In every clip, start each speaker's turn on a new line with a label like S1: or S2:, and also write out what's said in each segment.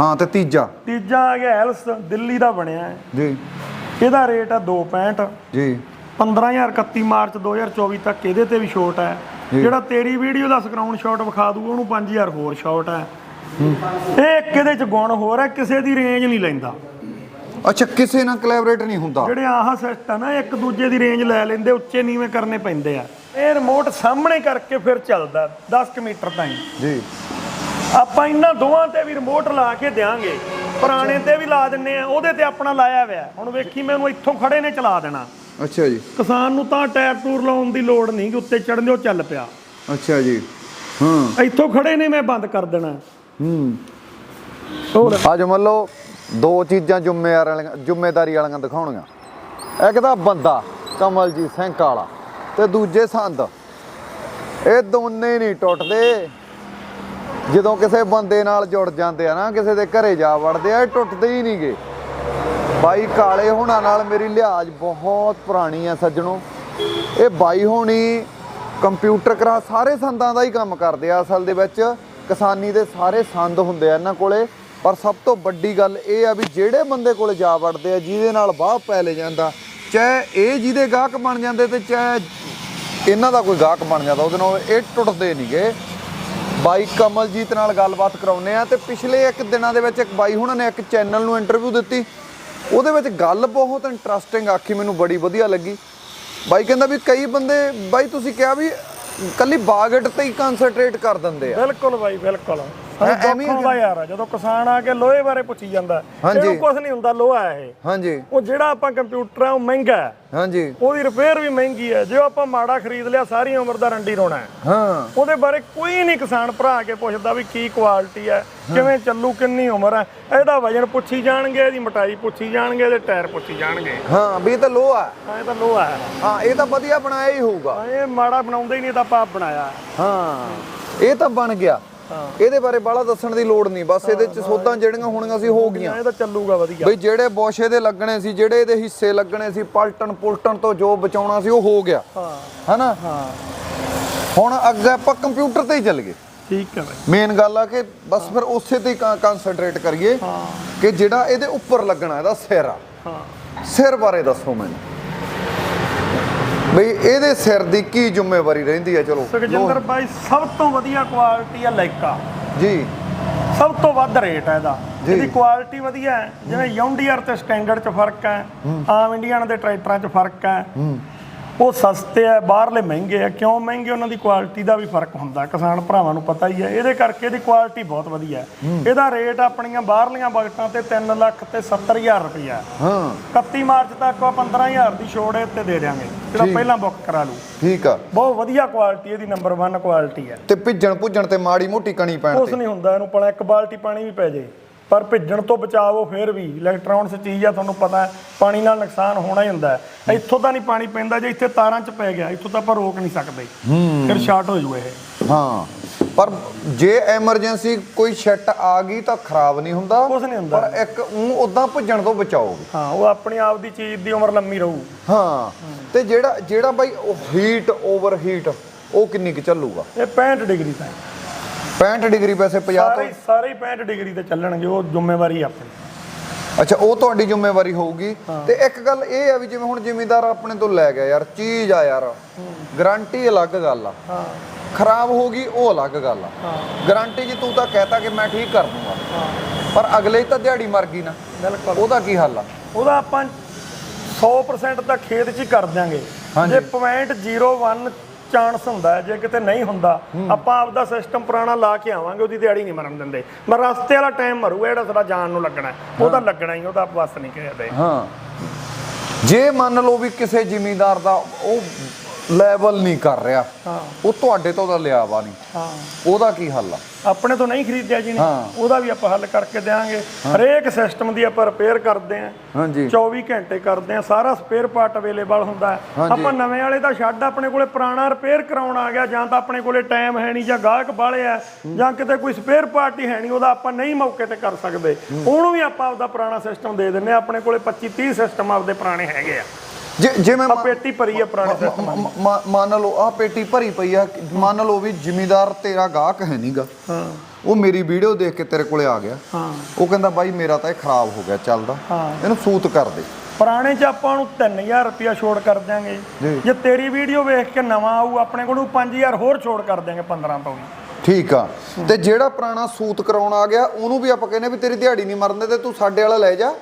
S1: ਹਾਂ ਤੇ ਤੀਜਾ।
S2: ਤੀਜਾ ਆ ਗਿਆ ਹੈਲਸ ਦਿੱਲੀ ਦਾ ਬਣਿਆ ਹੈ।
S1: ਜੀ।
S2: ਇਹਦਾ ਰੇਟ ਆ 265
S1: ਜੀ।
S2: 15000 31 ਮਾਰਚ 2024 ਤੱਕ ਇਹਦੇ ਤੇ ਵੀ ਛੋਟ ਹੈ। ਜਿਹੜਾ ਤੇਰੀ ਵੀਡੀਓ ਦਾ ਸਕਰਾਊਨ ਸ਼ਾਟ ਵਿਖਾ ਦੂ ਉਹਨੂੰ 5000 ਹੋਰ ਸ਼ਾਟ ਹੈ। ਇਹ ਇੱਕ ਇਹਦੇ ਚ ਗੁਣ ਹੋਰ ਹੈ ਕਿਸੇ ਦੀ ਰੇਂਜ ਨਹੀਂ ਲੈਂਦਾ।
S1: ਅੱਛਾ ਕਿਸੇ ਨਾਲ ਕੋਲੈਬੋਰੇਟ ਨਹੀਂ ਹੁੰਦਾ।
S2: ਜਿਹੜੇ ਆਹ ਸਿਸਟਮ ਨਾ ਇੱਕ ਦੂਜੇ ਦੀ ਰੇਂਜ ਲੈ ਲੈਂਦੇ ਉੱਚੇ ਨੀਵੇਂ ਕਰਨੇ ਪੈਂਦੇ ਆ। ਇਹ ਰਿਮੋਟ ਸਾਹਮਣੇ ਕਰਕੇ ਫਿਰ ਚੱਲਦਾ 10 ਕੁ ਮੀਟਰ ਤਾਈਂ।
S1: ਜੀ।
S2: ਆਪਾਂ ਇਹਨਾਂ ਦੋਵਾਂ ਤੇ ਵੀ ਰਿਮੋਟ ਲਾ ਕੇ ਦੇਾਂਗੇ ਪੁਰਾਣੇ ਤੇ ਵੀ ਲਾ ਦਿੰਨੇ ਆ ਉਹਦੇ ਤੇ ਆਪਣਾ ਲਾਇਆ ਹੋਇਆ। ਹੁਣ ਵੇਖੀ ਮੈਨੂੰ ਇੱਥੋਂ ਖੜੇ ਨੇ ਚਲਾ ਦੇਣਾ।
S1: ਅੱਛਾ ਜੀ।
S2: ਕਿਸਾਨ ਨੂੰ ਤਾਂ ਟਾਇਰ ਟੂਰ ਲਾਉਣ ਦੀ ਲੋੜ ਨਹੀਂ ਕਿ ਉੱਤੇ ਚੜਨ ਦਿਓ ਚੱਲ ਪਿਆ।
S1: ਅੱਛਾ ਜੀ। ਹਾਂ।
S2: ਇੱਥੋਂ ਖੜੇ ਨੇ ਮੈਂ ਬੰਦ ਕਰ ਦੇਣਾ।
S1: ਹੂੰ।
S2: ਹੋਰ।
S1: ਅੱਜ ਮੰਨ ਲਓ ਦੋ ਚੀਜ਼ਾਂ ਜ਼ਿੰਮੇਵਾਰ ਵਾਲੀਆਂ ਜ਼ਿੰਮੇਦਾਰੀ ਵਾਲੀਆਂ ਦਿਖਾਉਣੀਆਂ। ਇੱਕ ਤਾਂ ਬੰਦਾ ਕਮਲਜੀਤ ਸਿੰਘ ਕਾਲਾ ਤੇ ਦੂਜੇ ਸੰਦ। ਇਹ ਦੋਨੇ ਨਹੀਂ ਟੁੱਟਦੇ। ਜਦੋਂ ਕਿਸੇ ਬੰਦੇ ਨਾਲ ਜੁੜ ਜਾਂਦੇ ਆ ਨਾ, ਕਿਸੇ ਦੇ ਘਰੇ ਜਾ ਵੜਦੇ ਆ, ਇਹ ਟੁੱਟਦੇ ਹੀ ਨਹੀਂਗੇ ਬਾਈ ਕਾਲੇ ਹੋਣਾ ਨਾਲ ਮੇਰੀ ਲਿਹਾਜ਼ ਬਹੁਤ ਪੁਰਾਣੀ ਆ ਸੱਜਣੋ। ਇਹ ਬਾਈ ਹੋਣੀ ਕੰਪਿਊਟਰ ਕਰਾ, ਸਾਰੇ ਸੰਦਾਂ ਦਾ ਹੀ ਕੰਮ ਕਰਦੇ ਆ ਅਸਲ ਦੇ ਵਿੱਚ। ਕਿਸਾਨੀ ਦੇ ਸਾਰੇ ਸੰਦ ਹੁੰਦੇ ਆ ਇਹਨਾਂ ਕੋਲੇ। ਪਰ ਸਭ ਤੋਂ ਵੱਡੀ ਗੱਲ ਇਹ ਆ ਵੀ ਜਿਹੜੇ ਬੰਦੇ ਕੋਲੇ ਜਾ ਵੜਦੇ ਆ, ਜਿਹਦੇ ਨਾਲ ਬਾਹ ਪੈ ਲੈ ਜਾਂਦਾ, ਚਾਹੇ ਇਹ ਜਿਹਦੇ ਗਾਹਕ ਬਣ ਜਾਂਦੇ ਤੇ ਚਾਹੇ ਇਹਨਾਂ ਦਾ ਕੋਈ ਗਾਹਕ ਬਣ ਜਾਂਦਾ, ਉਹਦੇ ਨਾਲ ਇਹ ਟੁੱਟਦੇ ਨਹੀਂਗੇ ਬਾਈ ਕਮਲਜੀਤ ਨਾਲ ਗੱਲਬਾਤ ਕਰਾਉਨੇ ਆ ਤੇ ਪਿਛਲੇ ਇੱਕ ਦਿਨਾਂ ਦੇ ਵਿੱਚ ਇੱਕ ਬਾਈ ਹੁਣਾਂ ਨੇ ਇੱਕ ਚੈਨਲ ਨੂੰ ਇੰਟਰਵਿਊ ਦਿੱਤੀ। ਉਹਦੇ ਵਿੱਚ ਗੱਲ ਬਹੁਤ ਇੰਟਰਸਟਿੰਗ ਆਖੀ, ਮੈਨੂੰ ਬੜੀ ਵਧੀਆ ਲੱਗੀ। ਬਾਈ ਕਹਿੰਦਾ ਵੀ ਕਈ ਬੰਦੇ, ਬਾਈ ਤੁਸੀਂ ਕਿਹਾ ਵੀ ਕੱਲੀ ਬਾਗਟ ਤੇ ਹੀ ਕਨਸੈਂਟਰੇਟ ਕਰ ਦਿੰਦੇ ਆ।
S2: ਬਿਲਕੁਲ ਬਾਈ, ਬਿਲਕੁਲ।
S1: ਐਵੇਂ
S2: ਦੁੱਖ ਹੁੰਦਾ ਯਾਰ ਜਦੋਂ ਕਿਸਾਨ ਆ ਕੇ ਲੋਹੇ ਬਾਰੇ ਪੁੱਛੀ ਜਾਂਦਾ
S1: ਹਾਂਜੀ।
S2: ਇਹਨੂੰ ਕੁਝ ਨਹੀਂ ਹੁੰਦਾ ਲੋਹਾ ਹੈ ਇਹ।
S1: ਹਾਂਜੀ।
S2: ਉਹ ਜਿਹੜਾ ਆਪਾਂ ਕੰਪਿਊਟਰ ਆ ਉਹ ਮਹਿੰਗਾ ਹੈ।
S1: ਹਾਂਜੀ।
S2: ਉਹਦੀ ਰਿਪੇਅਰ ਵੀ ਮਹਿੰਗੀ ਹੈ। ਜੇ ਉਹ ਆਪਾਂ ਮਾੜਾ ਖਰੀਦ ਲਿਆ ਸਾਰੀ ਉਮਰ ਦਾ ਰੰਡੀ ਰੋਣਾ ਹੈ।
S1: ਹਾਂ।
S2: ਉਹਦੇ ਬਾਰੇ ਕੋਈ ਨਹੀਂ ਕਿਸਾਨ ਭਰਾ ਆ ਕੇ ਪੁੱਛਦਾ ਵੀ ਕੀ ਕੁਆਲਿਟੀ ਹੈ ਕਿਵੇਂ ਚੱਲੂ ਕਿੰਨੀ ਉਮਰ ਹੈ। ਇਹਦਾ ਵਜਨ ਪੁੱਛੀ ਜਾਣਗੇ ਇਹਦੀ ਮੋਟਾਈ ਪੁੱਛੀ ਜਾਣਗੇ ਇਹਦੇ ਟਾਇਰ ਪੁੱਛੀ ਜਾਣਗੇ।
S1: ਹਾਂ ਵੀ ਇਹ ਤਾਂ ਲੋਹਾ ਹੈ।
S2: ਹਾਂ ਇਹ ਤਾਂ ਲੋਹਾ ਹੈ।
S1: ਹਾਂ ਇਹ ਤਾਂ ਵਧੀਆ ਬਣਾਇਆ ਹੀ ਹੋਊਗਾ।
S2: ਇਹ ਮਾੜਾ ਬਣਾਉਂਦੇ ਹੀ ਨਹੀਂ ਤਾਂ ਆਪਾਂ ਆਪ ਬਣਾਇਆ। ਹੈ।
S1: ਹਾਂ ਇਹ ਤਾਂ ਬਣ ਗਿਆ। ਇਹਦੇ ਬਾਰੇ ਬਾਹਲਾ ਦੱਸਣ ਦੀ ਲੋੜ ਨਹੀਂ। ਬਸ ਇਹਦੇ ਚ ਸੋਧਾਂ ਜਿਹੜੀਆਂ ਹੋਣੀਆਂ ਸੀ ਹੋ ਗਈਆਂ।
S2: ਇਹ ਤਾਂ ਚੱਲੂਗਾ ਵਧੀਆ।
S1: ਬਈ ਜਿਹੜੇ ਬੋਸ਼ੇ ਦੇ ਲੱਗਣੇ ਸੀ ਜਿਹੜੇ ਇਹਦੇ ਹਿੱਸੇ ਲੱਗਣੇ ਸੀ ਪਲਟਣ ਪੁਲਟਣ ਤੋਂ ਜੋ ਬਚਾਉਣਾ ਸੀ ਉਹ ਹੋ ਗਿਆ।
S2: ਹਾਂ।
S1: ਹਨਾ?
S2: ਹਾਂ।
S1: ਹੁਣ ਅੱਗੇ ਆਪਾਂ ਕੰਪਿਊਟਰ ਤੇ ਹੀ ਚੱਲ ਗਏ
S2: ਠੀਕ ਹੈ ਬਾਈ।
S1: ਮੇਨ ਗੱਲ ਆ ਕਿ ਬਸ ਫਿਰ ਉਸੇ ਤੇ ਕਨਸੈਂਟਰੇਟ ਕਰੀਏ
S2: ਹਾਂ।
S1: ਕਿ ਜਿਹੜਾ ਇਹਦੇ ਉੱਪਰ ਲੱਗਣਾ ਇਹਦਾ ਸਿਰ ਆ।
S2: ਹਾਂ।
S1: ਸਿਰ ਬਾਰੇ ਦੱਸੋ ਮੈਨੂੰ। ਬਈ ਇਹਦੇ ਸਿਰ ਦੀ ਕੀ ਜ਼ਿੰਮੇਵਾਰੀ ਰਹਿੰਦੀ ਹੈ ਚਲੋ।
S2: ਸੁਖਜਿੰਦਰ ਬਾਈ ਸਭ ਤੋਂ ਵਧੀਆ ਕੁਆਲਿਟੀ ਆ ਲਾਈਕਾ
S1: ਜੀ।
S2: ਸਭ ਤੋਂ ਵੱਧ ਰੇਟ ਹੈ ਇਹਦਾ। ਇਹਦੀ ਕੁਆਲਿਟੀ ਵਧੀਆ ਹੈ। ਜਿਵੇਂ ਯੌਂਡੀਆਰ ਤੇ ਸਟੈਂਡਰਡ 'ਚ ਫ਼ਰਕ ਹੈ। ਆਮ ਇੰਡੀਅਨ ਦੇ ਟਰੈਕਟਰਾਂ 'ਚ ਫ਼ਰਕ ਹੈ। ਉਹ ਸਸਤੇ ਆ ਬਾਹਰਲੇ ਮਹਿੰਗੇ ਆ। ਕਿਉਂ ਮਹਿੰਗੇ? ਉਹਨਾਂ ਦੀ ਕੁਆਲਿਟੀ ਦਾ ਵੀ ਫ਼ਰਕ ਹੁੰਦਾ। ਕਿਸਾਨ ਭਰਾਵਾਂ ਨੂੰ ਪਤਾ ਹੀ ਹੈ ਇਹਦੇ ਕਰਕੇ ਇਹਦੀ ਕੁਆਲਿਟੀ ਬਹੁਤ ਵਧੀਆ ਇਹਦਾ ਰੇਟ ਆਪਣੀਆਂ ਬਾਹਰਲੀਆਂ ਬਗਟਾਂ ਤੇ 3 ਲੱਖ ਤੇ 70000 ਰੁਪਇਆ
S1: ਹਾਂ।
S2: 31 ਮਾਰਚ ਤੱਕ ਆਪਾਂ 15000 ਦੀ ਛੋੜ ਤੇ ਦੇ ਦਿਆਂਗੇ। ਜਿਹੜਾ। ਪਹਿਲਾਂ ਬੁੱਕ ਕਰਾ ਲੂ
S1: ਠੀਕ ਆ।
S2: ਬਹੁਤ ਵਧੀਆ ਕੁਆਲਿਟੀ ਇਹਦੀ ਨੰਬਰ 1 ਕੁਆਲਿਟੀ ਹੈ
S1: ਤੇ ਭਿੱਜਣ ਭੁੱਜਣ ਤੇ ਮਾੜੀ ਮੋਟੀ ਕਣੀ ਪੈਣ ਤੇ।
S2: ਨਹੀਂ ਹੁੰਦਾ ਇਹਨੂੰ ਪਣਾ ਇੱਕ ਬਾਲਟੀ ਪਾਣੀ ਵੀ ਪੈ ਜੇ। ਪਰ ਭਿੱਜਣ ਤੋਂ ਬਚਾਵੋ ਫਿਰ ਵੀ ਇਲੈਕਟ੍ਰੋਨਿਕਸ ਚੀਜ਼ ਆ ਤੁਹਾਨੂੰ ਪਤਾ ਪਾਣੀ ਨਾਲ ਨੁਕਸਾਨ ਹੋਣਾ ਹੀ ਹੁੰਦਾ ਹੈ। ਇੱਥੋਂ ਤਾਂ ਨਹੀਂ ਪਾਣੀ ਪੈਂਦਾ ਜੇ ਇੱਥੇ ਤਾਰਾਂ 'ਚ ਪੈ ਗਿਆ ਇੱਥੋਂ ਤਾਂ ਆਪਾਂ ਰੋਕ ਨਹੀਂ ਸਕਦੇ। ਫਿਰ ਸ਼ਾਰਟ ਹੋ ਜੂ ਇਹ।
S1: ਹਾਂ ਪਰ ਜੇ ਐਮਰਜੈਂਸੀ ਕੋਈ ਸ਼ੈਟ ਆ ਗਈ ਤਾਂ ਖਰਾਬ ਨਹੀਂ ਹੁੰਦਾ
S2: ਕੁਛ ਨਹੀਂ ਹੁੰਦਾ।
S1: ਪਰ ਇੱਕ ਉਹ ਉਦਾਂ ਭੱਜਣ ਤੋਂ ਬਚਾਓ
S2: ਹਾਂ ਉਹ ਆਪਣੀ ਆਪ ਦੀ ਚੀਜ਼ ਦੀ ਉਮਰ ਲੰਮੀ ਰਹੂ।
S1: ਹਾਂ ਤੇ ਜਿਹੜਾ ਜਿਹੜਾ ਬਾਈ ਉਹ ਹੀਟ ਓਵਰ ਹੀਟ ਉਹ ਕਿੰਨੀ ਕੁ ਚੱਲੂਗਾ?
S2: ਇਹ 65 ਡਿਗਰੀ ਤਾਂ
S1: 65 ਡਿਗਰੀ ਵੈਸੇ 50
S2: ਸਾਰੇ
S1: ਤੋਂ?
S2: ਸਾਰੇ ਹੀ 65 ਡਿਗਰੀ ਤੇ ਚੱਲਣਗੇ ਉਹ ਜ਼ਿੰਮੇਵਾਰੀ ਆਪਣੀ।
S1: ਅੱਛਾ ਉਹ ਤੁਹਾਡੀ ਜ਼ਿੰਮੇਵਾਰੀ ਹੋਊਗੀ। ਤੇ ਇੱਕ ਗੱਲ ਇਹ ਆ ਵੀ ਜਿਵੇਂ ਹੁਣ ਜ਼ਿਮੀਂਦਾਰ ਆਪਣੇ ਤੋਂ ਲੈ ਗਿਆ ਯਾਰ ਚੀਜ਼ ਆ ਯਾਰ। ਗਾਰੰਟੀ ਅਲੱਗ ਗੱਲ ਆ।
S2: ਹਾਂ।
S1: ਖਰਾਬ ਹੋ ਗਈ ਉਹ ਅਲੱਗ ਗੱਲ ਆ। ਗਾਰੰਟੀ ਜੀ ਤੂੰ ਤਾਂ ਕਹਿਤਾ ਕਿ ਮੈਂ ਠੀਕ ਕਰ ਦੂੰਗਾ। ਪਰ ਅਗਲੇ ਤਾਂ ਦਿਹਾੜੀ ਮਰ ਗਈ ਨਾ।
S2: ਬਿਲਕੁਲ।
S1: ਉਹਦਾ ਕੀ ਹੱਲ ਆ?
S2: ਉਹਦਾ ਆਪਾਂ 100% ਤਾਂ ਖੇਤ 'ਚ ਹੀ ਕਰ ਦਿਆਂਗੇ। ਜੇ 0.01 ਚਾਂਸ ਹੁੰਦਾ ਹੈ, ਜੇ ਕਿਤੇ ਨਹੀਂ ਹੁੰਦਾ ਆਪਾਂ ਆਪਦਾ ਸਿਸਟਮ ਪੁਰਾਣਾ ਲਾ ਕੇ ਆਵਾਂਗੇ ਉਹਦੀ ਦਿਹਾੜੀ ਨਹੀਂ ਮਰਨ ਦਿੰਦੇ। ਮੈਂ ਰਸਤੇ ਵਾਲਾ ਟਾਈਮ ਮਰੂਗਾ ਜਿਹੜਾ ਸਾਡਾ ਜਾਨ ਨੂੰ ਲੱਗਣਾ ਹੈ। ਉਹ ਤਾਂ ਲੱਗਣਾ ਹੀ ਉਹਦਾ ਬਸ ਨਹੀਂ ਕਿਸੇ
S1: ਹਾਂ। ਜੇ ਮੰਨ ਲਓ ਵੀ ਕਿਸੇ ਜ਼ਿਮੀਂਦਾਰ ਦਾ ਉਹ ਲੈਵਲ ਨਹੀਂ ਕਰ ਰਿਹਾ। ਉਹ ਤੁਹਾਡੇ ਤੋਂ ਤਾਂ ਲਿਆ ਵਾ ਨਹੀਂ।
S2: ਹਾਂ।
S1: ਉਹਦਾ ਕੀ ਹੱਲ ਆ?
S2: ਆਪਣੇ ਤੋਂ ਨਹੀਂ ਖਰੀਦਿਆ ਜੀ ਨੇ। ਉਹਦਾ ਵੀ ਆਪਾਂ ਹੱਲ ਕਰਕੇ ਦੇਵਾਂਗੇ ਹਰੇਕ ਸਿਸਟਮ ਦੀ ਆਪਾਂ ਰਿਪੇਅਰ ਕਰਦੇ ਆਂ।
S1: ਹਾਂਜੀ।
S2: 24 ਘੰਟੇ ਕਰਦੇ ਆ। ਸਾਰਾ ਸਪੇਅਰ ਪਾਰਟ ਅਵੇਲੇਬਲ ਹੁੰਦਾ। ਆਪਾਂ ਨਵੇਂ ਵਾਲੇ ਦਾ ਛੱਡ ਆਪਣੇ ਕੋਲੇ ਪੁਰਾਣਾ ਰਿਪੇਅਰ ਕਰਾਉਣ ਆ ਗਿਆ ਜਾਂ ਤਾਂ ਆਪਣੇ ਕੋਲੇ ਟਾਈਮ ਹੈ ਨਹੀਂ ਜਾਂ ਗਾਹਕ ਬਾਲੇ ਆ ਜਾਂ ਕਿਤੇ ਕੋਈ ਸਪੇਅਰ ਪਾਰਟ ਹੀ ਹੈ ਨਹੀਂ ਉਹਦਾ ਆਪਾਂ ਨਹੀਂ ਮੌਕੇ ਤੇ ਕਰ ਸਕਦੇ। ਉਹਨੂੰ ਵੀ ਆਪਾਂ ਆਪਦਾ ਪੁਰਾਣਾ ਸਿਸਟਮ ਦੇ ਦਿੰਨੇ ਆ। ਆਪਣੇ ਕੋਲੇ 25 30 ਸਿਸਟਮ ਆਪਦੇ ਪੁਰਾਣੇ ਹੈਗੇ ਆ।
S1: ਜੇ
S2: ਆ
S1: ਮੰਨ-
S2: ਪੇਟੀ ਭਰੀ ਆ ਪੁਰਾਣੇ
S1: ਮ- ਮ- ਮ- ਮੰਨ ਲਓ ਆ ਪੇਟੀ ਭਰੀ ਪਈ ਆ ਮੰਨ ਲਓ ਵੀ ਜ਼ਿਮੀਦਾਰ ਤੇਰਾ ਗਾਹਕ ਹੈ ਨਹੀਂਗਾ
S2: ਹਾਂ।
S1: ਉਹ ਮੇਰੀ ਵੀਡੀਓ ਦੇਖ ਕੇ ਤੇਰੇ ਕੋਲੇ ਆ ਗਿਆ।
S2: ਹਾਂ।
S1: ਉਹ ਕਹਿੰਦਾ ਬਾਈ ਮੇਰਾ ਤਾਂ ਇਹ ਖਰਾਬ ਹੋ ਗਿਆ ਚੱਲਦਾ।
S2: ਹਾਂ।
S1: ਇਹਨੂੰ ਸੂਤ ਕਰ ਦੇ।
S2: ਪੁਰਾਣੇ ਚ ਆਪਾਂ ਨੂੰ 3000 ਰੁਪਇਆ ਛੋੜ ਕਰ ਦਿਆਂਗੇ।
S1: ਜੀ।
S2: ਜੇ ਤੇਰੀ ਵੀਡੀਓ ਵੇਖ ਕੇ ਨਵਾਂ ਆਊ ਆਪਣੇ ਕੋਲ 5000 ਹੋਰ ਛੋੜ ਕਰ ਦਿਆਂਗੇ 15 ਤੋਂ ਵੀ
S1: ਠੀਕ ਆ। ਤੇ ਜਿਹੜਾ ਪੁਰਾਣਾ ਸੂਤ ਕਰਾਉਣ ਆ ਗਿਆ ਉਹਨੂੰ ਵੀ ਆਪਾਂ ਕਹਿੰਦੇ ਵੀ ਤੇਰੀ ਦਿਹਾੜੀ ਨਹੀਂ ਮਰਨੇ ਤੇ ਤੂੰ ਸਾਡੇ ਵਾਲਾ ਲੈ ਜਾ।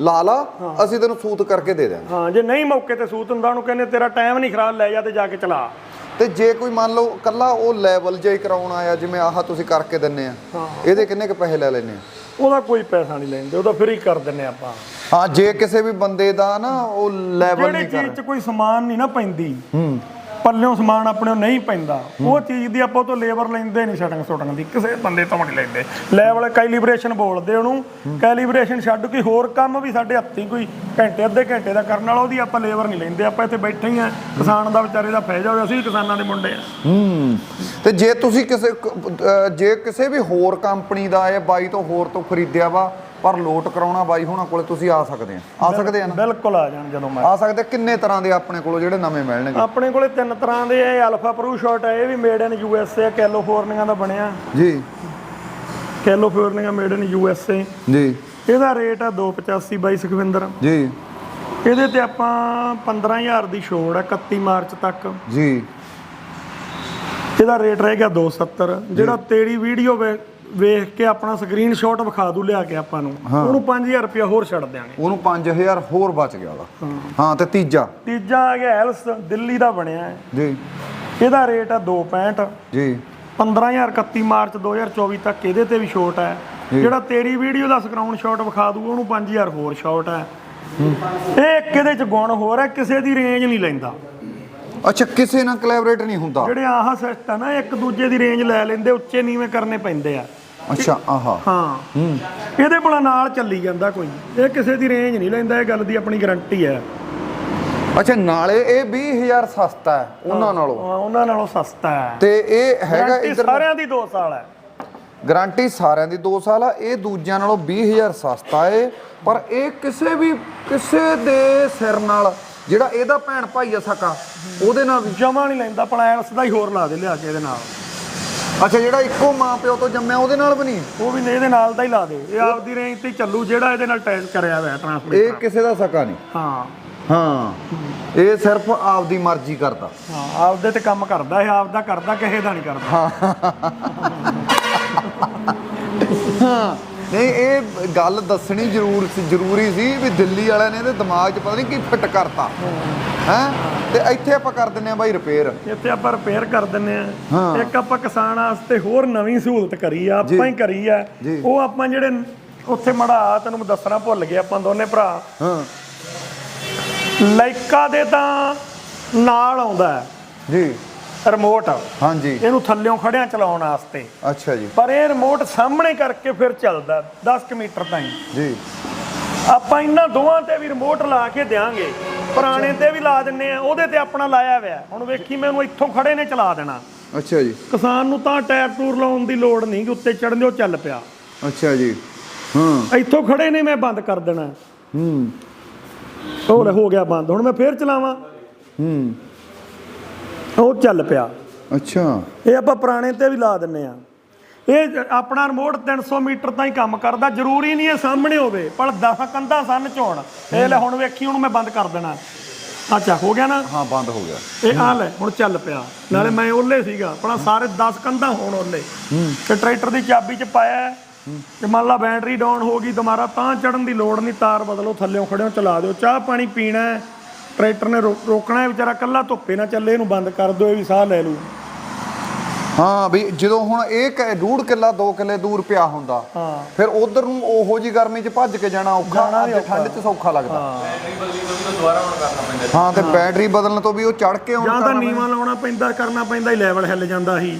S1: ਲਾ ਲਾ ਅਸੀਂ ਤੈਨੂੰ ਸੂਤ ਕਰਕੇ ਦੇ ਦਿਆਂਗੇ।
S2: ਹਾਂ ਜੇ ਨਹੀਂ ਮੌਕੇ ਤੇ ਸੂਤ ਹੁੰਦਾ ਉਹਨੂੰ ਕਹਿੰਦੇ ਤੇਰਾ ਟਾਈਮ ਨਹੀਂ ਖਰਾਬ ਲੈ ਜਾ ਤੇ ਜਾ ਕੇ ਚਲਾ।
S1: ਤੇ ਜੇ ਕੋਈ ਮੰਨ ਲਓ ਕੱਲਾ ਉਹ ਲੈਵਲ ਹੀ ਕਰਾਉਣ ਆਇਆ ਜਿਵੇਂ ਆਹ ਤੁਸੀਂ ਕਰਕੇ ਦਿੰਨੇ ਆ ਇਹਦੇ ਕਿੰਨੇ ਕੁ ਪੈਸੇ ਲੈ ਲੈਨੇ ਆ?
S2: ਉਹਦਾ ਕੋਈ ਪੈਸਾ ਨਹੀਂ ਲੈਂਦੇ ਉਹਦਾ ਫ੍ਰੀ ਕਰ ਦਿੰਨੇ ਆਪਾਂ।
S1: ਹਾਂ ਜੇ ਕਿਸੇ ਵੀ ਬੰਦੇ ਦਾ ਨਾ ਉਹ ਲੈਵਲ
S2: ਜਿਹੜੀ
S1: ਨਹੀਂ ਕਰ
S2: ਚੀਜ਼ 'ਚ ਕੋਈ ਸਮਾਨ ਨਹੀਂ ਨਾ ਪੈਂਦੀ ਪੱਲਿਓਂ ਸਮਾਨ ਆਪਣੇ ਨਹੀਂ ਪੈਂਦਾ। ਉਹ ਚੀਜ਼ ਦੀ ਆਪਾਂ ਉਹ ਤੋਂ ਲੇਬਰ ਲੈਂਦੇ ਨਹੀਂ ਸਟਿੰਗ ਸੁਟਣ ਦੀ। ਕਿਸੇ ਬੰਦੇ ਤੋਂ ਨਹੀਂ ਲੈਂਦੇ। ਲੈਵਲ ਕੈਲੀਬ੍ਰੇਸ਼ਨ ਬੋਲਦੇ ਉਹਨੂੰ। ਕੈਲੀਬ੍ਰੇਸ਼ਨ ਛੱਡ ਕੋਈ ਹੋਰ ਕੰਮ ਵੀ ਸਾਡੇ ਹੱਥੀਂ ਕੋਈ ਘੰਟੇ, ਅੱਧੇ ਘੰਟੇ ਦਾ ਕਰਨ ਵਾਲਾ, ਉਹਦੀ ਆਪਾਂ ਲੇਬਰ ਨਹੀਂ ਲੈਂਦੇ। ਆਪਾਂ ਇੱਥੇ ਬੈਠੇ ਹੀ ਆ। ਕਿਸਾਨ ਦਾ ਵਿਚਾਰੇ ਦਾ ਫਾਇਦਾ ਹੋਇਆ, ਅਸੀਂ ਕਿਸਾਨਾਂ ਦੇ ਮੁੰਡੇ ਆ।
S1: ਹੂੰ। ਤੇ ਜੇ ਤੁਸੀਂ ਕਿਸੇ ਜੇ ਕਿਸੇ ਵੀ ਹੋਰ ਕੰਪਨੀ ਦਾ ਇਹ ਬਾਈ ਤੋਂ ਹੋਰ ਤੋਂ ਖਰੀਦਿਆ ਵਾ ਪਰ ਲੋਟ ਕਰਾਉਣਾ ਬਾਈ ਹੋਣਾ ਕੋਲੇ ਤੁਸੀਂ ਆ ਸਕਦੇ ਆ। ਆ ਸਕਦੇ ਆ ਨਾ?
S2: ਬਿਲਕੁਲ ਆ ਜਾਣ ਜਦੋਂ ਮੈਂ
S1: ਆ ਸਕਦੇ ਕਿੰਨੇ ਤਰ੍ਹਾਂ ਦੇ ਆਪਣੇ ਕੋਲੋਂ ਜਿਹੜੇ ਨਵੇਂ ਮਿਲਣਗੇ?
S2: ਆਪਣੇ ਕੋਲੇ ਤਿੰਨ ਤਰ੍ਹਾਂ ਦੇ ਇਹ ਅਲਫਾ ਪ੍ਰੋ ਸ਼ਾਟ ਹੈ ਇਹ ਵੀ made in U S A California ਦਾ ਬਣਿਆ।
S1: ਜੀ।
S2: California made in U S A
S1: ਜੀ।
S2: ਇਹਦਾ ਰੇਟ ਆ 285 ਬਾਈ ਸੁਖਵਿੰਦਰ।
S1: ਜੀ।
S2: ਇਹਦੇ ਤੇ ਆਪਾਂ 15000 ਦੀ ਛੋੜ ਹੈ 31 ਮਾਰਚ ਤੱਕ।
S1: ਜੀ।
S2: ਇਹਦਾ ਰੇਟ ਰਹਿ ਗਿਆ 270 ਜਿਹੜਾ ਤੇਰੀ ਵੀਡੀਓ ਵੇਖ ਕੇ ਆਪਣਾ ਸਕਰੀਨਸ਼ਾਟ ਵਿਖਾ ਦੂ ਲਿਆ ਕੇ ਆਪਾਂ ਨੂੰ। ਉਹਨੂੰ 5000 ਰੁਪਇਆ ਹੋਰ ਛੱਡ ਦਿਆਂਗੇ।
S1: ਉਹਨੂੰ 5000 ਹੋਰ ਬਚ ਗਿਆ ਉਹਦਾ। ਹਾਂ। ਤੇ ਤੀਜਾ?
S2: ਤੀਜਾ ਆ ਗਿਆ ਹੈਲਸ ਦਿੱਲੀ ਦਾ ਬਣਿਆ ਹੈ।
S1: ਜੀ।
S2: ਇਹਦਾ ਰੇਟ ਆ 265
S1: ਜੀ।
S2: 15000 31 ਮਾਰਚ 2024 ਤੱਕ ਇਹਦੇ ਤੇ ਵੀ ਛੋਟ ਹੈ। ਜਿਹੜਾ ਤੇਰੀ ਵੀਡੀਓ ਦਾ ਸਕਰੀਨਸ਼ਾਟ ਵਿਖਾ ਦੂ ਉਹਨੂੰ 5000 ਹੋਰ ਛੋਟ ਹੈ। ਇਹ ਇੱਕ ਇਹਦੇ ਚ ਗੁਣ ਹੋਰ ਹੈ ਕਿਸੇ ਦੀ ਰੇਂਜ ਨਹੀਂ ਲੈਂਦਾ।
S1: ਅੱਛਾ ਕਿਸੇ ਨਾਲ ਕੋਲੈਬੋਰੇਟ ਨਹੀਂ ਹੁੰਦਾ।
S2: ਜਿਹੜੇ ਆਹ ਸਿਸਟਮ ਆ ਨਾ ਇੱਕ ਦੂਜੇ ਦੀ ਰੇਂਜ ਲੈ ਲੈਂਦੇ ਉੱਚੇ ਨੀਵੇਂ ਕਰਨੇ ਪੈਂਦੇ ਆ।
S1: ਅੱਛਾ ਆਹਾ।
S2: ਹਾਂ। ਇਹਦੇ ਕੋਲ ਨਾਲ ਚੱਲੀ ਜਾਂਦਾ ਕੋਈ। ਇਹ ਕਿਸੇ ਦੀ ਰੇਂਜ ਨਹੀਂ ਲੈਂਦਾ ਇਹ ਗੱਲ ਦੀ ਆਪਣੀ ਗਾਰੰਟੀ ਹੈ।
S1: ਅੱਛਾ ਨਾਲੇ ਇਹ 20000 ਸਸਤਾ ਹੈ ਉਹਨਾਂ ਨਾਲੋਂ।
S2: ਹਾਂ, ਉਹਨਾਂ ਨਾਲੋਂ ਸਸਤਾ ਹੈ।
S1: ਤੇ ਇਹ ਹੈਗਾ ਇਧਰ
S2: ਸਾਰਿਆਂ ਦੀ 2 ਸਾਲ ਹੈ।
S1: ਗਾਰੰਟੀ ਸਾਰਿਆਂ ਦੀ 2 ਸਾਲ ਆ ਇਹ ਦੂਜਿਆਂ ਨਾਲੋਂ 20000 ਸਸਤਾ ਏ। ਪਰ ਇਹ ਕਿਸੇ ਵੀ ਕਿਸੇ ਦੇ ਸਿਰ ਨਾਲ ਜਿਹੜਾ ਇਹਦਾ ਭੈਣ ਭਾਈ ਆ ਸਕਾ ਉਹਦੇ ਨਾਲ
S2: ਜਮਾ ਨਹੀਂ ਲੈਂਦਾ ਪਲਾਇਰਸ ਦਾ ਹੀ ਹੋਰ ਲਾ ਦੇ ਲਿਆ ਕੇ ਇਹਦੇ ਨਾਲ।
S1: ਅੱਛਾ ਜਿਹੜਾ ਇੱਕੋ ਮਾਂ ਪਿਓ ਤੋਂ ਜੰਮਿਆ ਉਹਦੇ ਨਾਲ ਵੀ ਨਹੀਂ
S2: ਉਹ ਵੀ ਇਹਦੇ ਨਾਲ ਦਾ ਹੀ ਲਾ ਦੇ। ਇਹ ਆਪਦੀ ਰੇਂਜ ਤੇ ਚੱਲੂ ਜਿਹੜਾ ਇਹਦੇ ਨਾਲ ਅਟੈਚ ਕਰਿਆ ਹੋਇਆ
S1: ਇਹ
S2: ਟਰਾਂਸਮਿਟਰ
S1: ਕਿਸੇ ਦਾ ਸਕਾ ਨਹੀਂ।
S2: ਹਾਂ।
S1: ਹਾਂ। ਇਹ ਸਿਰਫ ਆਪਦੀ ਮਰਜ਼ੀ ਕਰਦਾ।
S2: ਹਾਂ ਆਪਦੇ ਤੇ ਕੰਮ ਕਰਦਾ ਇਹ ਆਪਦਾ ਕਰਦਾ ਕਿਸੇ ਦਾ ਨਹੀਂ ਕਰਦਾ।
S1: ਹਾਂ। ਨਹੀਂ ਇਹ ਗੱਲ ਦੱਸਣੀ ਜ਼ਰੂਰ ਸੀ ਜ਼ਰੂਰੀ ਸੀ ਵੀ ਦਿੱਲੀ ਵਾਲਿਆਂ ਨੇ ਇਹਦੇ ਦਿਮਾਗ 'ਚ ਪਤਾ ਨਹੀਂ ਕੀ ਫਿੱਟ ਕਰਤਾ। ਹੈ? ਤੇ ਇੱਥੇ ਆਪਾਂ ਕਰ ਦਿੰਨੇ ਆ ਬਾਈ ਰਿਪੇਅਰ
S2: ਇੱਥੇ ਆਪਾਂ ਰਿਪੇਅਰ ਕਰ ਦਿੰਨੇ ਆ। ਇੱਕ ਆਪਾਂ ਕਿਸਾਨ ਵਾਸਤੇ ਹੋਰ ਨਵੀਂ ਸਹੂਲਤ ਕਰੀ ਆ ਆਪਾਂ ਹੀ ਕਰੀ ਆ। ਉਹ ਆਪਾਂ ਜਿਹੜੇ ਉੱਥੇ ਮੜਾ ਤੈਨੂੰ ਦੱਸਣਾ ਭੁੱਲ ਗਿਆ ਆਪਾਂ ਦੋਨੇ ਭਰਾ।
S1: ਹਾਂ।
S2: ਲਾਈਕਾ ਦੇ ਤਾਂ ਨਾਲ ਆਉਂਦਾ
S1: ਜੀ।
S2: ਰਿਮੋਟ
S1: ਹਾਂਜੀ।
S2: ਇਹਨੂੰ ਥੱਲਿਓਂ ਖੜਿਆਂ ਚਲਾਉਣ ਵਾਸਤੇ।
S1: ਅੱਛਾ ਜੀ।
S2: ਪਰ ਇਹ ਰਿਮੋਟ ਸਾਹਮਣੇ ਕਰਕੇ ਫਿਰ ਚੱਲਦਾ 10 ਕੁ ਮੀਟਰ ਤਾਈਂ।
S1: ਜੀ।
S2: ਆਪਾਂ ਇਹਨਾਂ ਦੋਵਾਂ ਤੇ ਵੀ ਰਿਮੋਟ ਲਾ ਕੇ ਦੇਾਂਗੇ ਪੁਰਾਣੇ ਤੇ ਵੀ ਲਾ ਦਿੰਨੇ ਆ ਉਹਦੇ ਤੇ ਆਪਣਾ ਲਾਇਆ ਹੋਇਆ। ਹੁਣ ਵੇਖੀ ਮੈਨੂੰ ਇੱਥੋਂ ਖੜੇ ਨੇ ਚਲਾ ਦੇਣਾ।
S1: ਅੱਛਾ ਜੀ।
S2: ਕਿਸਾਨ ਨੂੰ ਤਾਂ ਟਾਇਰ ਟੂਰ ਲਾਉਣ ਦੀ ਲੋੜ ਨਹੀਂ ਕਿ ਉੱਤੇ ਚੜਨ ਦਿਓ ਚੱਲ ਪਿਆ।
S1: ਅੱਛਾ ਜੀ। ਹਾਂ।
S2: ਇੱਥੋਂ ਖੜੇ ਨੇ ਮੈਂ ਬੰਦ ਕਰ ਦੇਣਾ।
S1: ਹੂੰ।
S2: ਹੋ ਗਿਆ ਬੰਦ। ਹੁਣ ਮੈਂ ਫੇਰ ਚਲਾਵਾਂ।
S1: ਹੂੰ।
S2: ਉਹ ਚੱਲ ਪਿਆ।
S1: ਅੱਛਾ।
S2: ਇਹ ਆਪਾਂ ਪੁਰਾਣੇ ਤੇ ਵੀ ਲਾ ਦਿੰਨੇ ਆ। ਇਹ ਆਪਣਾ ਰਿਮੋਟ 300 ਮੀਟਰ ਤਾਈਂ ਕੰਮ ਕਰਦਾ। ਜ਼ਰੂਰੀ ਨਹੀਂ ਇਹ ਸਾਹਮਣੇ ਹੋਵੇ ਪਰ 10 ਕੰਧਾਂ ਸੰਨ ਚੋਣ ਇਹ ਲੈ ਹੁਣ ਵੇਖੀ ਹੁਣ ਮੈਂ ਬੰਦ ਕਰ ਦੇਣਾ। ਅੱਛਾ ਹੋ ਗਿਆ ਨਾ?
S1: ਹਾਂ ਬੰਦ ਹੋ ਗਿਆ।
S2: ਇਹ ਆ ਲੈ ਹੁਣ ਚੱਲ ਪਿਆ। ਨਾਲੇ ਮੈਂ ਓਲੇ ਸੀਗਾ ਆਪਣਾ ਸਾਰੇ 10 ਕੰਧਾਂ ਹੋਣ ਓਲੇ ਤੇ ਟਰੈਕਟਰ ਦੀ ਚਾਬੀ ਚ ਪਾਇਆ। ਹੈ। ਤੇ ਮੰਨ ਲਾ ਬੈਟਰੀ ਡਾਊਨ ਹੋ ਗਈ ਦੁਬਾਰਾ ਤਾਂ ਚੜਨ ਦੀ ਲੋੜ ਨਹੀਂ ਤਾਰ ਬਦਲੋ ਥੱਲਿਓਂ ਖੜਿਓ ਚਲਾ ਦਿਓ। ਚਾਹ ਪਾਣੀ ਪੀਣਾ ਹੈ, ਟਰੈਕਟਰ ਨੇ ਰੋ- ਰੋਕਣਾ ਹੈ, ਵਿਚਾਰਾ ਕੱਲਾ ਧੁੱਪੇ ਨਾ ਚੱਲੇ, ਇਹਨੂੰ ਬੰਦ ਕਰ ਦਿਓ, ਇਹ ਵੀ ਸਾਹ ਲੈ ਲੂ
S1: ਹਾਂ ਵੀ ਜਦੋਂ ਹੁਣ ਇਹ ਡੂਢ ਕਿੱਲਾ 2 ਕਿੱਲੇ ਦੂਰ ਪਿਆ ਹੁੰਦਾ
S2: ਹਾਂ।
S1: ਫਿਰ ਉਧਰ ਨੂੰ ਉਹੋ ਜੀ ਗਰਮੀ 'ਚ ਭੱਜ ਕੇ ਜਾਣਾ ਔਖਾ ਠੰਡ 'ਚ ਸੌਖਾ ਲੱਗਦਾ।
S3: ਦੁਬਾਰਾ ਹੁਣ ਕਰਨਾ ਪੈਂਦਾ।
S1: ਹਾਂ ਤੇ ਬੈਟਰੀ ਬਦਲਣ ਤੋਂ ਵੀ ਉਹ ਚੜ ਕੇ ਆਉਣ
S2: ਜਾਂ ਤਾਂ ਨੀਵਾਂ ਲਾਉਣਾ ਪੈਂਦਾ ਕਰਨਾ ਪੈਂਦਾ ਹੀ ਲੈਵਲ ਹਿੱਲ ਜਾਂਦਾ ਸੀ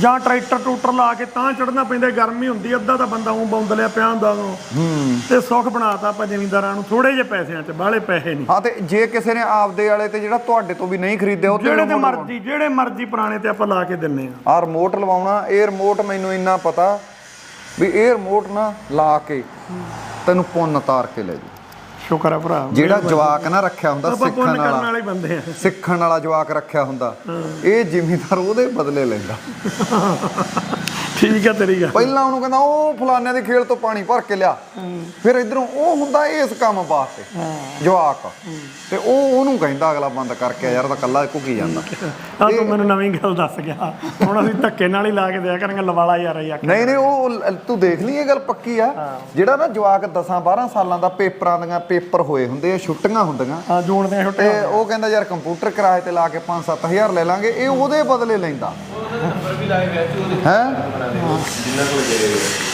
S2: ਜਾਂ ਟਰੈਕਟਰ ਟੂਟਰ ਲਾ ਕੇ ਤਾਂ ਚੜਨਾ ਪੈਂਦਾ ਗਰਮੀ ਹੁੰਦੀ ਅੱਧਾ ਤਾਂ ਬੰਦਾ ਉਹ ਬੌਂਦ ਲਿਆ ਪਿਆ ਹੁੰਦਾ ਉਦੋਂ
S1: ਹੂੰ।
S2: ਤੇ ਸੁੱਖ ਬਣਾਤਾ ਆਪਾਂ ਜ਼ਿਮੀਂਦਾਰਾਂ ਨੂੰ ਥੋੜੇ ਜਿਹੇ ਪੈਸਿਆਂ 'ਚ ਬਾਹਲੇ ਪੈਸੇ ਨਹੀਂ।
S1: ਹਾਂ ਤੇ ਜੇ ਕਿਸੇ ਨੇ ਆਪਦੇ ਵਾਲੇ ਤੇ ਜਿਹੜਾ ਤੁਹਾਡੇ ਤੋਂ ਵੀ ਨਹੀਂ ਖਰੀਦਿਆ ਉਹ
S2: ਜਿਹੜੇ ਤੇ ਮਰਜ਼ੀ ਜਿਹੜੇ ਮਰਜ਼ੀ ਪੁਰਾਣੇ ਤੇ ਆਪਾਂ ਲਾ ਕੇ ਦਿੰਨੇ ਆ।
S1: ਆ ਰਿਮੋਟ ਲਵਾਉਣਾ ਇਹ ਰਿਮੋਟ ਮੈਨੂੰ ਇੰਨਾ ਪਤਾ ਵੀ ਇਹ ਰਿਮੋਟ ਨਾ ਲਾ ਕੇ ਤੈਨੂੰ ਪੁੰਨ ਤਾਰ ਕੇ ਲੈ ਜੀ।
S2: ਸ਼ੁਕਰ ਆ ਭਰਾ।
S1: ਜਿਹੜਾ ਜਵਾਕ ਨਾ ਰੱਖਿਆ ਹੁੰਦਾ ਸਿੱਖਣ ਵਾਲਾ ਸਿੱਖਣ ਵਾਲਾ ਜਵਾਕ ਰੱਖਿਆ ਹੁੰਦਾ ਇਹ ਜ਼ਿਮੀਂਦਾਰ ਉਹਦੇ ਬਦਲੇ ਲੈਂਦਾ।
S2: ਠੀਕ ਆ ਤੇਰੀ ਗੱਲ।
S1: ਪਹਿਲਾਂ ਉਹਨੂੰ ਕਹਿੰਦਾ ਉਹ ਫਲਾਨਿਆਂ ਦੀ ਖੇਲ ਤੋਂ ਪਾਣੀ ਭਰ ਕੇ ਲਿਆ। ਫਿਰ ਇਧਰੋਂ ਉਹ ਹੁੰਦਾ ਇਸ ਕੰਮ ਵਾਸਤੇ ਜਵਾਕ। ਤੇ ਉਹ ਉਹਨੂੰ ਕਹਿੰਦਾ ਅਗਲਾ ਬੰਦ ਕਰਕੇ ਆ, ਯਾਰ ਤਾਂ ਕੱਲਾ ਘੁੱਕੀ ਜਾਂਦਾ।
S2: ਆ ਤੂੰ ਮੈਨੂੰ ਨਵੀਂ ਗੱਲ ਦੱਸ ਗਿਆ। ਹੁਣ ਅਸੀਂ ਧੱਕੇ ਨਾਲ ਹੀ ਲਾ ਕੇ ਦਿਆ ਕਰਾਂਗੇ ਲਵਾਲਾ ਯਾਰ ਯਾਰ
S1: ਨਹੀਂ ਨਹੀਂ ਉਹ ਤੂੰ ਦੇਖ ਲਈ ਇਹ ਗੱਲ ਪੱਕੀ ਆ। ਜਿਹੜਾ ਨਾ ਜਵਾਕ 10 12 ਸਾਲਾਂ ਦਾ ਪੇਪਰਾਂ ਦੀਆਂ ਪੇਪਰ ਹੋਏ ਹੁੰਦੇ ਆ ਛੁੱਟੀਆਂ ਹੁੰਦੀਆਂ।
S2: ਆ ਜੂਣ ਦੇ ਛੁੱਟੇ
S1: ਤੇ ਉਹ ਕਹਿੰਦਾ ਯਾਰ ਕੰਪਿਊਟਰ ਕਿਰਾਏ ਤੇ ਲਾ ਕੇ 5-7000 ਲੈ ਲਾਂਗੇ ਇਹ ਉਹਦੇ ਬਦਲੇ ਲੈਂਦਾ। ਹੈ?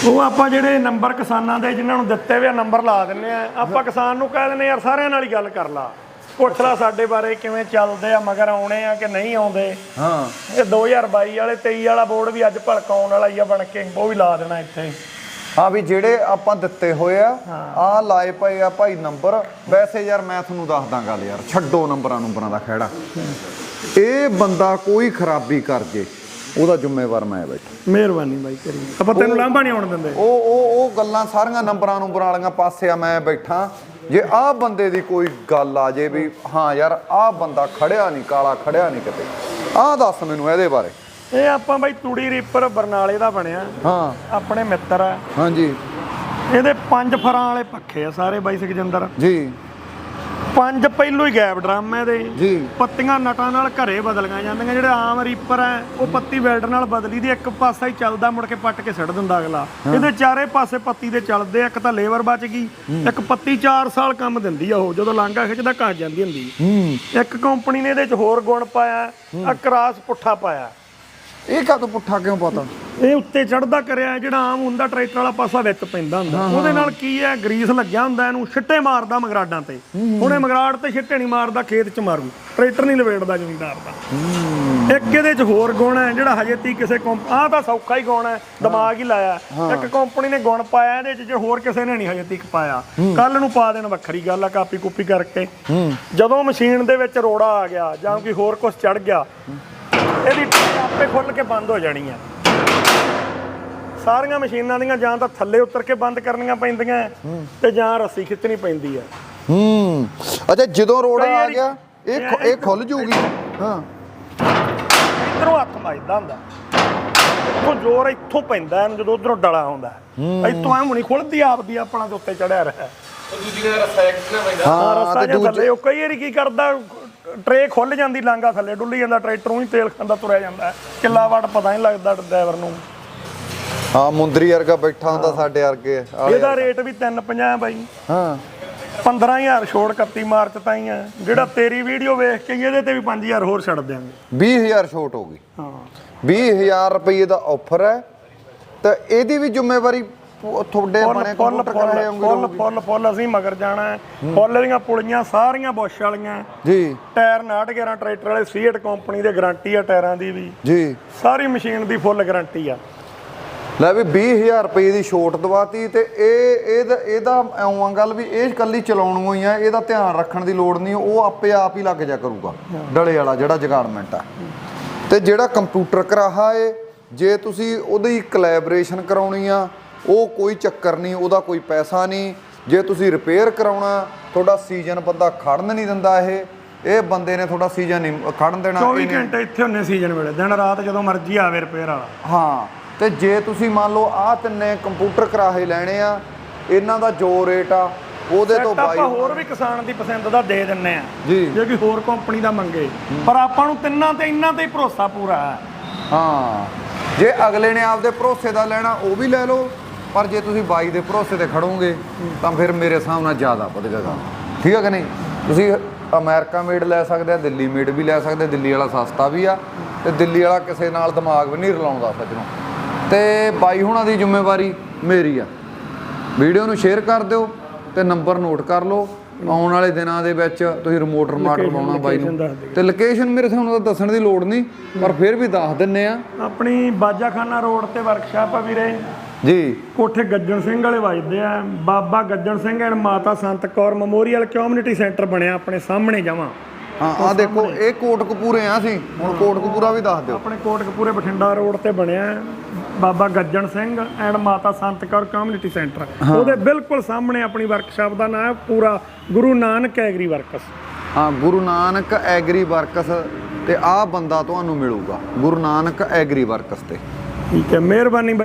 S2: ਉਹ ਆਪਾਂ ਜਿਹੜੇ ਨੰਬਰ ਕਿਸਾਨਾਂ ਦੇ ਜਿਨ੍ਹਾਂ ਨੂੰ ਦਿੱਤੇ ਹੋਏ ਆ ਨੰਬਰ ਲਾ ਦਿੰਨੇ ਆ। ਆਪਾਂ ਕਿਸਾਨ ਨੂੰ ਕਹਿ ਦਿੰਨੇ ਯਾਰ ਸਾਰਿਆਂ ਨਾਲ ਹੀ ਗੱਲ ਕਰ ਲਾ। ਪੁੱਛ ਲਾ ਸਾਡੇ ਬਾਰੇ ਕਿਵੇਂ ਚੱਲਦੇ ਆ ਮਗਰ ਆਉਣੇ ਆ ਕਿ ਨਹੀਂ ਆਉਂਦੇ?
S1: ਹਾਂ।
S2: ਇਹ 2022 ਵਾਲੇ 23 ਵਾਲਾ ਬੋਰਡ ਵੀ ਅੱਜ ਭੜਕਾਉਣ ਵਾਲਾ ਹੀ ਆ ਬਣ ਕੇ ਉਹ ਵੀ ਲਾ ਦੇਣਾ ਇੱਥੇ।
S1: ਹਾਂ ਵੀ ਜਿਹੜੇ ਆਪਾਂ ਦਿੱਤੇ ਹੋਏ ਆ ਆ ਲਾਏ ਪਏ ਆ ਭਾਈ ਨੰਬਰ। ਵੈਸੇ ਯਾਰ ਮੈਂ ਤੁਹਾਨੂੰ ਦੱਸਦਾ ਗੱਲ ਯਾਰ ਛੱਡੋ ਨੰਬਰਾਂ ਨੰਬਰਾਂ ਦਾ ਖਹਿੜਾ। ਇਹ ਬੰਦਾ ਕੋਈ ਖਰਾਬੀ ਕਰ ਜੇ। ਉਹਦਾ ਜ਼ਿੰਮੇਵਾਰ ਮੈਂ ਬੈਠਾ।
S2: ਮਿਹਰਬਾਨੀ ਬਾਈ ਤੇਰੀ। ਆਪਾਂ ਤੈਨੂੰ ਲਾਂਭਾ ਨਹੀਂ ਆਉਣ ਦਿੰਦੇ।
S1: ਉਹ ਉਹ ਉਹ ਗੱਲਾਂ ਸਾਰੀਆਂ ਨੰਬਰਾਂ ਨੰਬਰਾਂ ਵਾਲੀਆਂ ਪਾਸੇ ਆ ਮੈਂ ਬੈਠਾ। ਜੇ ਆਹ ਬੰਦੇ ਦੀ ਕੋਈ ਗੱਲ ਆ ਜੇ ਵੀ ਹਾਂ ਯਾਰ ਆਹ ਬੰਦਾ ਖੜਿਆ ਨਹੀਂ ਕਾਲਾ ਖੜਿਆ ਨਹੀਂ ਕਿਤੇ। ਆਹ ਦੱਸ ਮੈਨੂੰ ਇਹਦੇ ਬਾਰੇ।
S2: ਇਹ ਆਪਾਂ ਬਾਈ ਤੂੜੀ ਰੀਪਰ ਬਰਨਾਲੇ ਦਾ ਬਣਿਆ।
S1: ਹਾਂ।
S2: ਆਪਣੇ ਮਿੱਤਰ ਆ।
S1: ਹਾਂਜੀ।
S2: ਇਹਦੇ ਪੰਜ ਫਰਾਂ ਵਾਲੇ ਪੱਖੇ ਆ ਸਾਰੇ ਬਾਈ ਸੁਖਜਿੰਦਰ।
S1: ਜੀ।
S2: ਪੰਜ ਪਹਿਲੋਂ ਹੀ ਗੈਪ ਡਰਮ ਇਹਦੇ।
S1: ਜੀ।
S2: ਪੱਤੀਆਂ ਨਟਾਂ ਨਾਲ ਘਰੇ ਬਦਲੀਆਂ ਜਾਂਦੀਆਂ ਜਿਹੜੇ ਆਮ ਰੀਪਰ ਐ ਉਹ ਪੱਤੀ ਵੈਲਡਰ ਨਾਲ ਬਦਲੀ ਦੀ ਇੱਕ ਪਾਸਾ ਹੀ ਚੱਲਦਾ ਮੁੜ ਕੇ ਪੱਟ ਕੇ ਸਿੱਟ ਦਿੰਦਾ ਅਗਲਾ। ਇਹਦੇ ਚਾਰੇ ਪਾਸੇ ਪੱਤੀ ਦੇ ਚੱਲਦੇ ਇੱਕ ਤਾਂ ਲੇਬਰ ਬਚ ਗਈ ਇੱਕ ਪੱਤੀ 4 ਸਾਲ ਕੰਮ ਦਿੰਦੀ ਆ ਉਹ ਜਦੋਂ ਲਾਂਗਾ ਖਿੱਚਦਾ ਘਟ ਜਾਂਦੀ ਹੁੰਦੀ।
S1: ਹੂੰ।
S2: ਇੱਕ ਕੰਪਨੀ ਨੇ ਇਹਦੇ ਚ ਹੋਰ ਗੁਣ ਪਾਇਆ ਆ ਕਰਾਸ ਪੁੱਠਾ ਪਾਇਆ।
S1: ਇਹ ਕਾਹਤੋਂ ਪੁੱਠਾ ਕਿਉਂ ਪਤਾ?
S2: ਇਹ ਉੱਤੇ ਚੜਦਾ ਕਰਿਆ ਜਿਹੜਾ ਆਮ ਹੁੰਦਾ ਟਰੈਕਟਰ ਵਾਲਾ ਪਾਸਾ ਵਿੱਚ ਪੈਂਦਾ ਹੁੰਦਾ। ਉਹਦੇ ਨਾਲ ਕੀ ਹੈ ਗਰੀਸ ਲੱਗਿਆ ਹੁੰਦਾ ਇਹਨੂੰ ਛਿੱਟੇ ਮਾਰਦਾ ਮਗਰਾਡਾਂ ਤੇ। ਹੁਣ ਇਹ ਮਗਰਾੜ ਤੇ ਛਿੱਟੇ ਨਹੀਂ ਮਾਰਦਾ ਖੇਤ 'ਚ ਮਾਰੂ। ਟਰੈਕਟਰ ਨਹੀਂ ਲਵੇੜਦਾ ਜ਼ਮੀਨਦਾਰ ਦਾ। ਇੱਕ ਇਹਦੇ 'ਚ ਹੋਰ ਗੁਣ ਹੈ ਜਿਹੜਾ ਹਜੇ ਤੀ ਕਿਸੇ ਕੰਪ ਆਹ ਤਾਂ ਸੌਖਾ ਹੀ ਗੁਣ ਹੈ ਦਿਮਾਗ ਹੀ ਲਾਇਆ। ਇੱਕ ਕੰਪਨੀ ਨੇ ਗੁਣ ਪਾਇਆ ਇਹਦੇ 'ਚ ਜੇ ਹੋਰ ਕਿਸੇ ਨੇ ਨਹੀਂ ਹਜੇ ਤੀਕ ਪਾਇਆ। ਕੱਲ ਨੂੰ ਪਾ ਦੇਣ ਵੱਖਰੀ ਗੱਲ ਆ ਕਾਪੀ ਕੁਪੀ ਕਰਕੇ ਜਦੋਂ ਮਸ਼ੀਨ ਦੇ ਵਿੱਚ ਰੋੜਾ ਆ ਗਿਆ ਜਾਂ ਕੋਈ ਹੋਰ ਕੁਝ ਚੜ ਗਿਆ ਇਹਦੀ ਆਪੇ ਖੁੱਲ ਕੇ ਬੰਦ ਹੋ ਜਾਣੀ ਹੈ ਸਾਰੀਆਂ ਮਸ਼ੀਨਾਂ ਦੀਆਂ ਜਾਂ ਤਾਂ ਥੱਲੇ ਉਤਰ ਕੇ ਬੰਦ ਕਰਨੀਆਂ ਪੈਂਦੀਆਂ ਤੇ ਜਾਂ ਰੱਸੀ ਖਿੱਚਣੀ ਪੈਂਦੀ ਹੈ।
S1: ਹੂੰ। ਅੱਛਾ ਜਦੋਂ ਰੋੜਾ ਆ ਗਿਆ ਇਹ ਇਹ ਖੁੱਲ ਜੂਗੀ? ਹਾਂ।
S2: ਇਧਰੋਂ ਹੱਥ ਵੱਜਦਾ ਹੁੰਦਾ। ਉਹ ਜ਼ੋਰ ਇੱਥੋਂ ਪੈਂਦਾ ਇਹਨੂੰ ਜਦੋਂ ਉਧਰੋਂ ਡਲਾ ਆਉਂਦਾ ਇੱਥੋਂ ਐ ਹੁਣੀ ਖੁੱਲਦੀ ਆਪਦੀ ਆਪਣਾ ਦੇ ਉੱਤੇ ਚੜਿਆ ਰਿਹਾ।
S3: ਉਹ ਦੂਜੀ ਦਾ ਰਸਾ ਇੱਕ ਨਾ ਪੈਂਦਾ।
S2: ਹਾਂ ਰਸਤਾ
S1: ਦੂਜੇ
S2: ਥੱਲੇ ਉਹ ਕਈ ਵਾਰੀ ਕੀ ਕਰਦਾ ਟਰੇ ਖੁੱਲ ਜਾਂਦੀ ਲਾਂਗਾ ਥੱਲੇ ਡੁੱਲੀ ਜਾਂਦਾ ਟਰੈਕਟਰ ਹੀ ਤੇਲ ਖਾਂਦਾ ਤੁਰਿਆ ਜਾਂਦਾ ਕਿੱਲਾ ਵਾਟ ਪਤਾ ਨਹੀਂ ਲੱਗਦਾ ਡਰਾਈਵਰ ਨੂੰ।
S1: ਹਾਂ ਮੁੰਦਰੀ ਵਰਗਾ ਬੈਠਾ ਹੁੰਦਾ ਸਾਡੇ ਵਰਗੇ।
S2: ਇਹਦਾ ਰੇਟ ਵੀ 350 ਬਾਈ।
S1: ਹਾਂ।
S2: 15000 ਛੋੜ 31 ਮਾਰਚ ਤਾਈਂ ਆ। ਜਿਹੜਾ ਤੇਰੀ ਵੀਡੀਓ ਵੇਖ ਕੇ ਇਹਦੇ ਤੇ ਵੀ 5000 ਹੋਰ ਛੱਡ ਦਿਆਂਗੇ।
S1: 20000 ਛੋਟ ਹੋ ਗਈ।
S2: ਹਾਂ।
S1: 20000 ਰੁਪਏ ਦਾ ਆਫਰ ਹੈ। ਤਾਂ ਇਹਦੀ ਵੀ ਜ਼ਿੰਮੇਵਾਰੀ ਤੁਹਾਡੇ ਬਣੇ ਕੰਪਿਊਟਰ ਕਰਾਏ
S2: ਫੁੱਲ
S1: ਹੋਣਗੇ
S2: ਫੁੱਲ ਫੁੱਲ ਫੁੱਲ ਅਸੀਂ ਮਗਰ ਜਾਣਾ। ਫੁੱਲ ਦੀਆਂ ਪੁਲੀਆਂ ਸਾਰੀਆਂ ਬੁਸ਼ ਵਾਲੀਆਂ।
S1: ਜੀ।
S2: ਟਾਇਰ 911 ਟਰੈਕਟਰ ਵਾਲੇ ਸੀਟ ਕੰਪਨੀ ਦੇ ਗਾਰੰਟੀ ਆ ਟਾਇਰਾਂ ਦੀ ਵੀ।
S1: ਜੀ।
S2: ਸਾਰੀ ਮਸ਼ੀਨ ਦੀ ਫੁੱਲ ਗਾਰੰਟੀ ਆ।
S1: ਲੈ ਵੀ 20000 ਰੁਪਏ ਦੀ ਛੋਟ ਦਵਾਤੀ ਤੇ ਇਹ ਇਹਦਾ ਇਹਦਾ ਆ ਗੱਲ ਵੀ ਇਹ ਇਕੱਲੀ ਚਲਾਉਣੋਂ ਹੀ ਆ ਇਹਦਾ ਧਿਆਨ ਰੱਖਣ ਦੀ ਲੋੜ ਨਹੀਂ ਉਹ ਆਪੇ ਆਪ ਹੀ ਲੱਗ ਜਾ ਕਰੂਗਾ ਡਲੇ ਵਾਲਾ ਜਿਹੜਾ ਜਗਾੜਮੈਂਟ ਆ। ਤੇ ਜਿਹੜਾ ਕੰਪਿਊਟਰ ਕਰਾਹਾ ਏ ਜੇ ਤੁਸੀਂ ਉਹਦੀ ਕੋਲੈਬੋਰੇਸ਼ਨ ਕਰਾਉਣੀ ਆ ਉਹ ਕੋਈ ਚੱਕਰ ਨਹੀਂ ਉਹਦਾ ਕੋਈ ਪੈਸਾ ਨਹੀਂ ਜੇ ਤੁਸੀਂ ਰਿਪੇਅਰ ਕਰਾਉਣਾ ਤੁਹਾਡਾ ਸੀਜ਼ਨ ਬੰਦਾ ਖੜਨ ਨਹੀਂ ਦਿੰਦਾ ਇਹ ਇਹ ਬੰਦੇ ਨੇ ਤੁਹਾਡਾ ਸੀਜ਼ਨ ਨਹੀਂ ਖੜਨ ਦੇਣਾ
S2: 24
S1: ਇਹਨੇ-
S2: ਘੰਟੇ ਇੱਥੇ ਹੁੰਨੇ ਸੀਜ਼ਨ ਵੇਲੇ ਦਿਨ ਰਾਤ ਜਦੋਂ ਮਰਜ਼ੀ ਆਵੇ ਰਿਪੇਅਰ ਵਾਲਾ।
S1: ਹਾਂ। ਤੇ ਜੇ ਤੁਸੀਂ ਮੰਨ ਲਓ ਆਹ ਤਿੰਨੇ ਕੰਪਿਊਟਰ ਕਰਾਹੇ ਲੈਣੇ ਆ ਇਹਨਾਂ ਦਾ ਜੋ ਰੇਟ ਆ ਉਹਦੇ ਤੋਂ ਬਾਈ
S2: ਆਪਾਂ ਹੋਰ ਵੀ ਕਿਸਾਨ ਦੀ ਪਸੰਦ ਦਾ ਦੇ ਦਿੰਨੇ ਆ।
S1: ਜੀ।
S2: ਜੇ ਕੋਈ ਹੋਰ ਕੰਪਨੀ ਦਾ ਮੰਗੇ। ਪਰ ਆਪਾਂ ਨੂੰ ਤਿੰਨਾਂ ਤੇ ਇੰਨਾਂ ਤੇ ਹੀ ਭਰੋਸਾ ਪੂਰਾ ਹੈ।
S1: ਹਾਂ। ਜੇ ਅਗਲੇ ਨੇ ਆਪਦੇ ਭਰੋਸੇ ਦਾ ਲੈਣਾ ਉਹ ਵੀ ਲੈ ਲਓ। ਪਰ ਜੇ ਤੁਸੀਂ ਬਾਈ ਦੇ ਭਰੋਸੇ ਤੇ ਖੜੋਗੇ ਤਾਂ ਫਿਰ ਮੇਰੇ ਹਿਸਾਬ ਨਾਲ ਜ਼ਿਆਦਾ ਵਧੇਗਾ ਕੰਮ। ਠੀਕ ਹੈ ਕਿ ਨਹੀਂ? ਤੁਸੀਂ ਅਮਰੀਕਾ ਮੇਡ ਲੈ ਸਕਦੇ ਆ ਦਿੱਲੀ ਮੇਡ ਵੀ ਲੈ ਸਕਦੇ ਦਿੱਲੀ ਵਾਲਾ ਸਸਤਾ ਵੀ ਆ। ਤੇ ਦਿੱਲੀ ਵਾਲਾ ਕਿਸੇ ਨਾਲ ਦਿਮਾਗ ਵੀ ਨਹੀਂ ਰਲਾਉਂਦਾ ਸੱਜਣੋਂ ਤੇ ਬਾਈ ਹੁਣਾਂ ਦੀ ਜ਼ਿੰਮੇਵਾਰੀ ਮੇਰੀ ਆ। ਵੀਡੀਓ ਨੂੰ ਸ਼ੇਅਰ ਕਰ ਦਿਓ ਤੇ ਨੰਬਰ ਨੋਟ ਕਰ ਲਓ। ਆਉਣ ਵਾਲੇ ਦਿਨਾਂ ਦੇ ਵਿੱਚ ਤੁਸੀਂ ਰਿਮੋਟ ਰਮਾਟ ਲਵਾਉਣਾ ਬਾਈ ਨੂੰ। ਤੇ ਲੋਕੇਸ਼ਨ ਮੇਰੇ ਤੁਹਾਨੂੰ ਤਾਂ ਦੱਸਣ ਦੀ ਲੋੜ ਨਹੀਂ ਪਰ ਫਿਰ ਵੀ ਦੱਸ ਦਿੰਨੇ ਆ।
S2: ਆਪਣੀ ਬਾਜਾਖਾਨਾ ਰੋਡ ਤੇ ਵਰਕਸ਼ਾਪ ਆ ਵੀਰੇ।
S1: ਜੀ।
S2: ਕੋਠੇ ਗੱਜਣ ਸਿੰਘ ਵਾਲੇ ਵੱਜਦੇ ਆ। ਬਾਬਾ ਗੱਜਣ ਸਿੰਘ ਐਂਡ ਮਾਤਾ ਸੰਤ ਕੌਰ ਮੈਮੋਰੀਅਲ ਕਮਿਊਨਿਟੀ ਸੈਂਟਰ ਬਣਿਆ ਆਪਣੇ ਸਾਹਮਣੇ ਜਮਾਂ।
S1: ਹਾਂ ਆ ਦੇਖੋ ਇਹ ਕੋਟਕਪੂਰੇ ਆ ਸੀ ਹੁਣ ਕੋਟਕਪੂਰਾ ਵੀ ਦੱਸ ਦਿਓ।
S2: ਆਪਣੇ ਕੋਟਕਪੂਰੇ ਬਠਿੰਡਾ ਰੋਡ ਤੇ ਬਣਿਆ। ਬਾਬਾ ਗੱਜਣ ਸਿੰਘ ਐਂਡ ਮਾਤਾ ਸੰਤ ਕੌਰ ਕਮਿਊਨਿਟੀ ਸੈਂਟਰ ਉਹਦੇ ਬਿਲਕੁਲ ਸਾਹਮਣੇ ਆਪਣੀ ਵਰਕਸ਼ਾਪ ਦਾ ਨਾਮ ਹੈ ਪੂਰਾ ਗੁਰੂ ਨਾਨਕ ਐਗਰੀ ਵਰਕਸ
S1: ਹਾਂ ਗੁਰੂ ਨਾਨਕ ਐਗਰੀ ਵਰਕਸ ਤੇ ਆਹ ਬੰਦਾ ਤੁਹਾਨੂੰ ਮਿਲੂਗਾ ਗੁਰੂ ਨਾਨਕ ਐਗਰੀ ਵਰਕਸ ਤੇ।
S2: ਠੀਕ ਹੈ ਮਿਹਰਬਾਨੀ